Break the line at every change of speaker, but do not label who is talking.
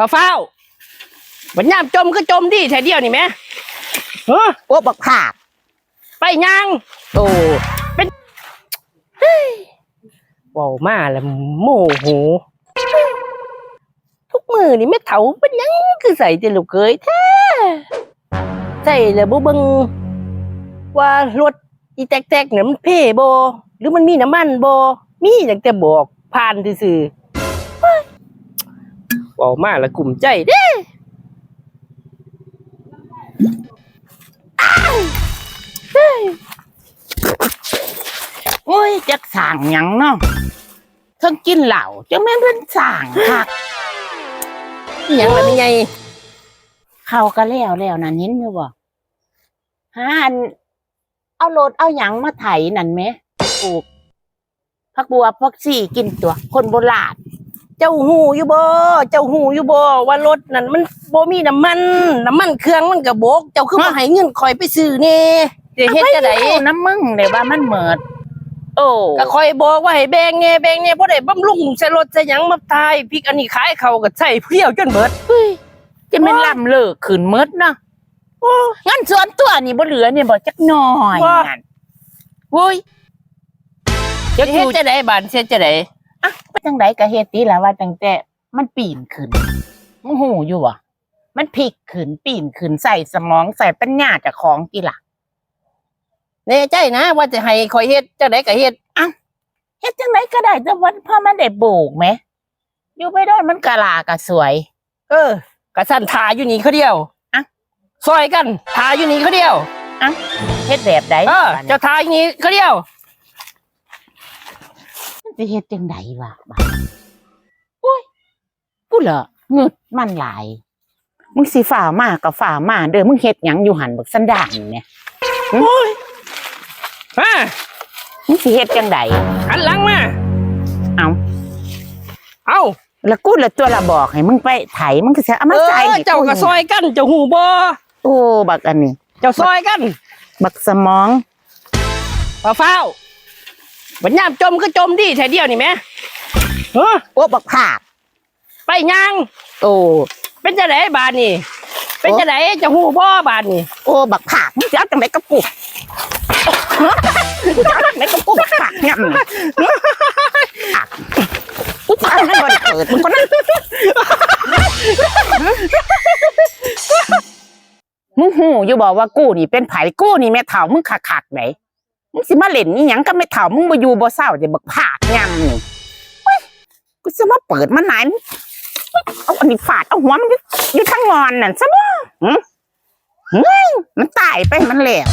ฟ้าเฝ้าบัญญามจมก็จมดิแถวเดียวนี่แหม่เออ
โอ้บักผาก
ไปยัง
โอ้
เว้ามาแล้วโมโหทุกมือนี่แม่เถาเป็นหยังคือใส่แต่ลูกเคยแท้ใส่แล้วบ่เบิ่งว่ารถอีแตกๆเนี่ยมันเพ่บ่หรือมันมีน้ำมันบ่มีตั้งแต่บอกผ่านซื่อๆเฮ้ยเว้ามาแล้วกลุ่มใจเด้
โอ้ยจักสั่งหยังเนาะเทั้งกินเหล้าจังแม่นเพิ่นสั่งคัก
อิหยังล่ะแม่ใหญ่
เขาก็แล้วแล้วนั่นเห็นอยู่บ่หาอันเอารถเอาหยังมาไถนั่นแหมปลูกผักบัวผักซี่กินตัว คนโบราณ
เจ้าหูอยู่บ่เจ้าหูอยู่บ่ว่ารถนั่นมันบ่มีน้ำมันน้ำมันเครื่องมันก็บก เจ้าคือบ่ให้เงินข่อยไปซื้อแน่สิเฮ็ดจะได
เอาน้ำมึงเลยว่ามันเหมิดโอ้
ก็ข่อยบอกว่าให้แบ่งแน่แบ่งแน่บ่ได้บำรุงใส่รถใส่หยังมาตายพริกอันนี้ขายเขาก็ใช้เพี้ยวจนเบิด
จะเป็นลำเลิกขืนหมืดเนาะงั้นส่วนตัวนี่บ่เหลือเนี่ยบ่จักหน่อย
ว่า
นั่นโว้ย
สิเฮ็ดจะไดบานเฮ็ดจะได
อะว่าจังไดก็เฮ็ดติล่ะว่าตั้งแต่มันปีนขึ้นมึงหูอยู่บ่มันพลิกขึ้นปีนขึ้นใส่สมองใส่ปัญญาเจากของติล่ะ
แน่ใจนะว่าจะให้ข่อยเฮ็ดจะไดก็เฮ็ด
เฮ็ดจังไดก็ได้แต่วันพ่อมันได้โบกไหมอยู่ไปได้มันกะลากะสวย
เออก็สั่นทาอยู่นี่เขาเดียว
อะ
ซอยกันทาอยู่นี่เขาเดียว
เฮ็ดแบบใด
เออเจ้าทาอยู่นี่เขาเดียว
มัน จะเฮ็ดจังไดวะบัดโอ้ยกูเหรอเงึดมันหลาย มึงสิฝ่ามาก็ฝ่ามาเด้อมึงเฮ็ดหยังอยู่หันบักสันดานเนี่ย
มา
มึงสิเฮ็ดจังได
หันหลังมา
เอา
เอ้า
แล้วกูละตัวละบอกให้มึงไปไถมึงก็จะเอามา
เอ
ใส่
อ
ให้
เจ้าก็ซอยกันเจ้าหูบ่
โอ้บักอันนี้
เจ้าซอยกัน
บักสมอง
ฟ้าเฝ้า บัญญามจมก็จมดิแถวเดียวนี่แหม่เออ
โอ้บักผาก
ไปยัง
โอ้
เป็นจะไหนบานนี่ เป็นจะไหนเจ้าหูบ่บานนี่
โอ้บักผากมึงจะเอาจังไดกับกูมึงจะเอาจังไดกับกูบักผากเนี่ยมึงผากกูจะเอาให้บ่ได้เปิดมึงก็นั่นมึงหูอยู่บอกว่ากูนี่เป็นไผกูนี่แม่เฒ่ามึงคักๆไหน มึงสิมาเล่นนี่หยังก็ไม่เถ่ามึงมาอยู่บ่เศร้าจะบักผากงามนี่เฮ้ยกูจะมาเปิดมันไหนมึงเอาอันนี้ฟาดเอาหัวมันอยู่อยู่ข้างงอนนั่นซะบ่หึเฮ้ยมันตายไปมันแล้ว